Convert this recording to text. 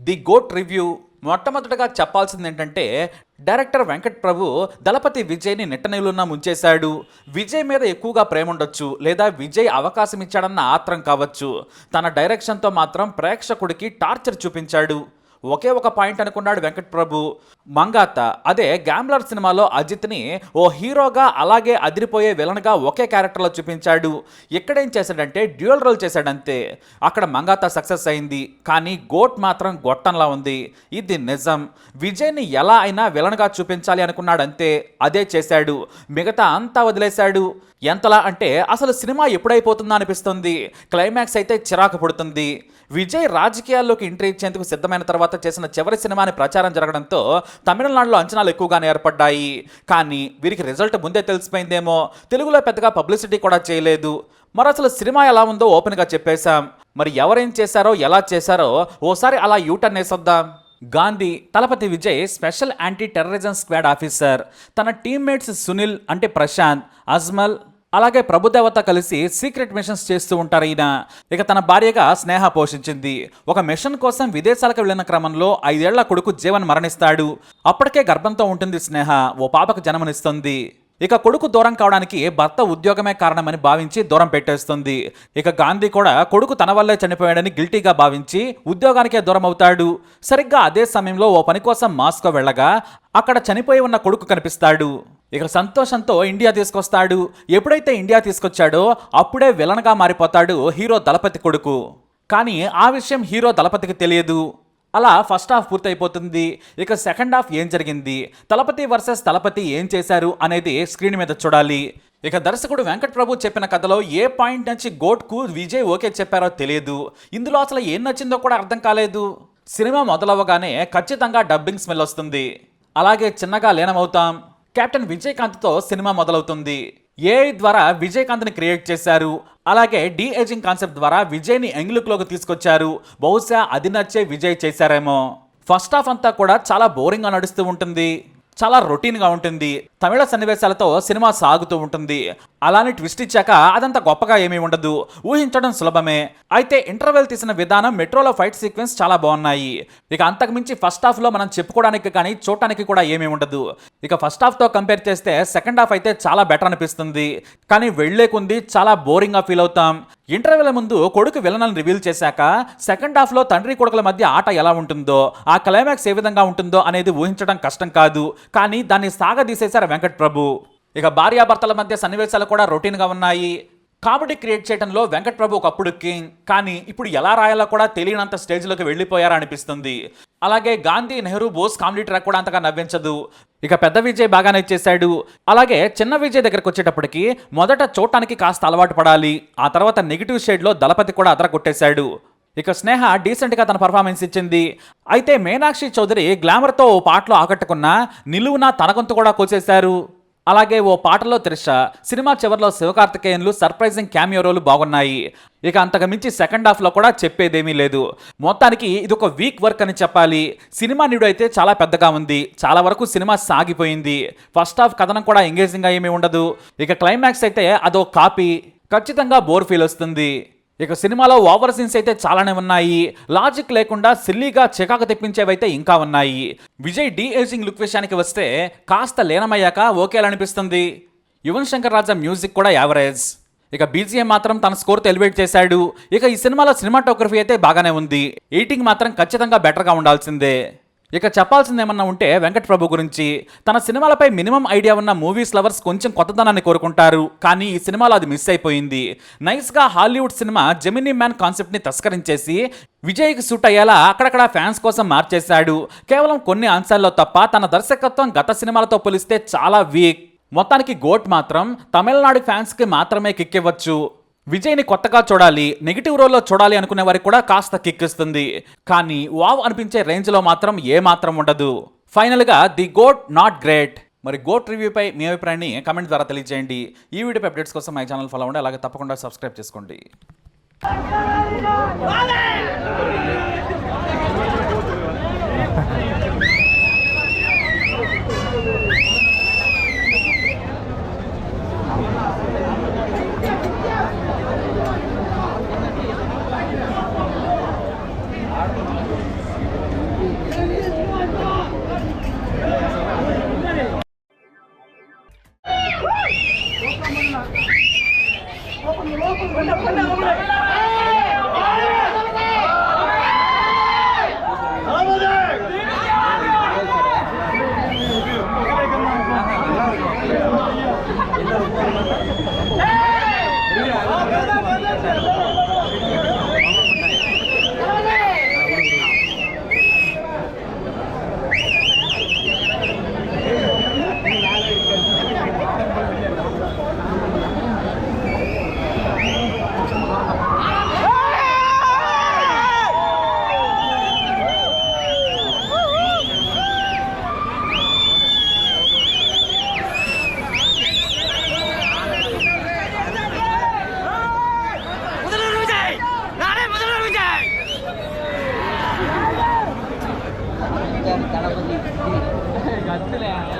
The goat review మొట్టమొదటగా చెప్పాల్సింది ఏంటంటే డైరెక్టర్ వెంకట్ ప్రభు దళపతి విజయ్ని నిట్టనీలున్నా ముంచేశాడు. విజయ్ మీద ఎక్కువగా ప్రేమ ఉండొచ్చు లేదా విజయ్ అవకాశం ఇచ్చాడన్న ఆత్రం కావచ్చు. తన డైరెక్షన్తో మాత్రం ప్రేక్షకుడికి టార్చర్ చూపించాడు. ఒకే ఒక పాయింట్ అనుకున్నాడు వెంకట్ ప్రభు. మంగాత అదే గ్యాంబ్లర్ సినిమాలో అజిత్ని ఓ హీరోగా అలాగే అదిరిపోయే విలన్గా ఒకే క్యారెక్టర్లో చూపించాడు. ఇక్కడేం చేశాడంటే డ్యూయల్ రోల్ చేశాడంతే. అక్కడ మంగాత సక్సెస్ అయింది. కానీ గోట్ మాత్రం గొట్టంలా ఉంది. ఇది నిజం. విజయ్ని ఎలా అయినా విలన్గా చూపించాలి అనుకున్నాడంతే. అదే చేశాడు. మిగతా అంతా వదిలేశాడు. ఎంతలా అంటే అసలు సినిమా ఎప్పుడైపోతుందా అనిపిస్తుంది. క్లైమాక్స్ అయితే చిరాకు పుడుతుంది. విజయ్ రాజకీయాల్లోకి ఎంట్రీ ఇచ్చేందుకు సిద్ధమైన తర్వాత చేసిన చివరి సినిమాని ప్రచారం జరగడంతో తమిళనాడులో అంచనాలు ఎక్కువగానే ఏర్పడ్డాయి. కానీ వీరికి రిజల్ట్ ముందే తెలిసిపోయిందేమో. తెలుగులో పెద్దగా పబ్లిసిటీ కూడా చేయలేదు. మరి అసలు సినిమా ఎలా ఉందో ఓపెన్గా చెప్పేశాం. మరి ఎవరేం చేశారో ఎలా చేశారో ఓసారి అలా U turn వేసొద్దాం. Gandhi Thalapathy Vijay special anti terrorism squad officer. తన టీమ్మేట్స్ సునీల్ అంటే ప్రశాంత్ అజ్మల్ అలాగే ప్రభుదేవత కలిసి సీక్రెట్ మిషన్స్ చేస్తూ ఉంటారు ఈయన. ఇక తన భార్యగా స్నేహ పోషించింది. ఒక మిషన్ కోసం విదేశాలకు వెళ్ళిన క్రమంలో ఐదేళ్ళ కొడుకు జీవన్ మరణిస్తాడు. అప్పటికే గర్భంతో ఉంటుంది స్నేహ. ఓ పాపకు జన్మనిస్తుంది. ఇక కొడుకు దూరం కావడానికి భర్త ఉద్యోగమే కారణమని భావించి దూరం పెట్టేస్తుంది. ఇక గాంధీ కూడా కొడుకు తన వల్లే చనిపోయాడని గిల్టీగా భావించి ఉద్యోగానికే దూరం అవుతాడు సరిగ్గా అదే సమయంలో ఓ పని కోసం మాస్కో వెళ్ళగా అక్కడ చనిపోయి ఉన్న కొడుకు కనిపిస్తాడు. ఇక సంతోషంతో ఇండియా తీసుకొస్తాడు. ఎప్పుడైతే ఇండియా తీసుకొచ్చాడో అప్పుడే విలన్గా మారిపోతాడు హీరో దళపతి కొడుకు. కానీ ఆ విషయం హీరో దళపతికి తెలియదు. అలా ఫస్ట్ హాఫ్ పూర్తయిపోతుంది. ఇక సెకండ్ హాఫ్ ఏం జరిగింది? తలపతి వర్సెస్ తలపతి ఏం చేశారు అనేది స్క్రీన్ మీద చూడాలి. ఇక దర్శకుడు వెంకట్ ప్రభు చెప్పిన కథలో ఏ పాయింట్ నుంచి గోట్కు విజయ్ ఓకే చెప్పారో తెలియదు. ఇందులో అసలు ఏం నచ్చిందో కూడా అర్థం కాలేదు. సినిమా మొదలవ్వగానే ఖచ్చితంగా డబ్బింగ్ స్మెల్ వస్తుంది. అలాగే చిన్నగా లీనమవుతాం. కెప్టెన్ విజయకాంత్తో సినిమా మొదలవుతుంది. ఏఐ ద్వారా విజయకాంత్ని క్రియేట్ చేశారు. అలాగే డి ఏజింగ్ కాన్సెప్ట్ ద్వారా విజయ్ని యంగ్లుక్లోకి తీసుకొచ్చారు. బహుశా అది నచ్చే విజయ్ చేశారేమో. ఫస్ట్ హాఫ్ అంతా కూడా చాలా బోరింగ్గా నడుస్తూ ఉంటుంది. చాలా రొటీన్గా ఉంటుంది. తమిళ సన్నివేశాలతో సినిమా సాగుతూ ఉంటుంది. అలానే ట్విస్ట్ ఇచ్చాక అదంతా గొప్పగా ఏమీ ఉండదు. ఊహించడం సులభమే. అయితే ఇంటర్వెల్ తీసిన విధానం మెట్రోలో ఫైట్ సీక్వెన్స్ చాలా బాగున్నాయి. ఇక అంతకుమించి ఫస్ట్ హాఫ్లో మనం చెప్పుకోవడానికి కానీ చూడటానికి కూడా ఏమీ ఉండదు. ఇక ఫస్ట్ హాఫ్తో కంపేర్ చేస్తే సెకండ్ హాఫ్ అయితే చాలా బెటర్ అనిపిస్తుంది. కానీ వెళ్ళే కొంది చాలా బోరింగ్గా ఫీల్ అవుతాం. ఇంటర్వెల్ ముందు కొడుకు విలనల్ని రివీల్ చేశాక సెకండ్ హాఫ్లో తండ్రి కొడుకుల మధ్య ఆట ఎలా ఉంటుందో ఆ క్లైమాక్స్ ఏ విధంగా ఉంటుందో అనేది ఊహించడం కష్టం కాదు. కానీ దాన్ని సాగదీసేశారు వెంకట్ ప్రభు ఇక భార్యాభర్తల మధ్య సన్నివేశాలు కూడా రొటీన్గా ఉన్నాయి. కామెడీ క్రియేట్ చేయడంలో వెంకట్ ప్రభు ఒకప్పుడు కింగ్ కానీ ఇప్పుడు ఎలా రాయాలో కూడా తెలియనంత స్టేజ్లోకి వెళ్ళిపోయారా అనిపిస్తుంది. అలాగే గాంధీ నెహ్రూ బోస్ కామెడీ ట్రాక్ కూడా అంతగా నవ్వించదు. ఇక పెద్ద విజయ్ బాగానే చేశాడు. అలాగే చిన్న విజయ్ దగ్గరకు వచ్చేటప్పటికి మొదట చూడటానికి కాస్త అలవాటు పడాలి. ఆ తర్వాత నెగిటివ్ షేడ్లో దళపతి కూడా అదర కొట్టేశాడు ఇక స్నేహ డీసెంట్గా తన పర్ఫార్మెన్స్ ఇచ్చింది. అయితే మీనాక్షి చౌదరి గ్లామర్తో ఓ పాటలో ఆకట్టుకున్న నిలువున తన గొంతు కూడా కోసేశారు. అలాగే ఓ పాటలో త్రిష సినిమా చివరిలో శివకార్తికేయన్లు సర్ప్రైజింగ్ క్యామియో రోలు బాగున్నాయి. ఇక అంతకు మించి సెకండ్ హాఫ్లో కూడా చెప్పేదేమీ లేదు. మొత్తానికి ఇది ఒక వీక్ వర్క్ అని చెప్పాలి. సినిమా నీడు అయితే చాలా పెద్దగా ఉంది. చాలా వరకు సినిమా సాగిపోయింది. ఫస్ట్ హాఫ్ కథనం కూడా ఎంగేజింగ్గా ఏమీ ఉండదు. ఇక క్లైమాక్స్ అయితే అదో కాపీ. ఖచ్చితంగా బోర్ ఫీల్ వస్తుంది. ఇక సినిమాలో ఓవర్ సీన్స్ అయితే చాలానే ఉన్నాయి. లాజిక్ లేకుండా సిల్లీగా చికాకు తెప్పించేవైతే ఇంకా ఉన్నాయి. విజయ్ డిఏజింగ్ లుక్ విషయానికి వస్తే కాస్త లీనమయ్యాక ఓకేలనిపిస్తుంది యువన్ శంకర్ రాజా మ్యూజిక్ కూడా యావరేజ్. ఇక బీజిఎం మాత్రం తన స్కోర్తో ఎలివేట్ చేశాడు. ఇక ఈ సినిమాలో సినిమాటోగ్రఫీ అయితే బాగానే ఉంది. ఎయిటింగ్ మాత్రం ఖచ్చితంగా బెటర్గా ఉండాల్సిందే. ఇక చెప్పాల్సింది ఏమన్నా ఉంటే వెంకట్ ప్రభు గురించి తన సినిమాలపై మినిమం ఐడియా ఉన్న మూవీస్ లవర్స్ కొంచెం కొత్తదనాన్ని కోరుకుంటారు కానీ ఈ సినిమాలో అది మిస్ అయిపోయింది. నైస్గా హాలీవుడ్ సినిమా జెమినీ మ్యాన్ కాన్సెప్ట్ని తస్కరించేసి విజయ్కి సూట్ అయ్యేలా అక్కడక్కడ ఫ్యాన్స్ కోసం మార్చేశాడు. కేవలం కొన్ని అంశాల్లో తప్ప తన దర్శకత్వం గత సినిమాలతో పోలిస్తే చాలా వీక్. మొత్తానికి గోట్ మాత్రం తమిళనాడు ఫ్యాన్స్కి మాత్రమే కిక్కివ్వచ్చు. విజయ్ని కొత్తగా చూడాలి నెగిటివ్ రోల్లో చూడాలి అనుకునే వారికి కూడా కాస్త కిక్ ఇస్తుంది. కానీ వావ్ అనిపించే రేంజ్లో మాత్రం ఏ మాత్రం ఉండదు. ఫైనల్గా ది గోట్ నాట్ గ్రేట్ మరి గోట్ రివ్యూపై మీ అభిప్రాయాన్ని కమెంట్ ద్వారా తెలియజేయండి. ఈ వీడియో అప్డేట్స్ కోసం మై ఛానల్ ఫాలో అవ్వండి అలాగే తప్పకుండా సబ్స్క్రైబ్ చేసుకోండి. Wala, wala, wala. 对的呀。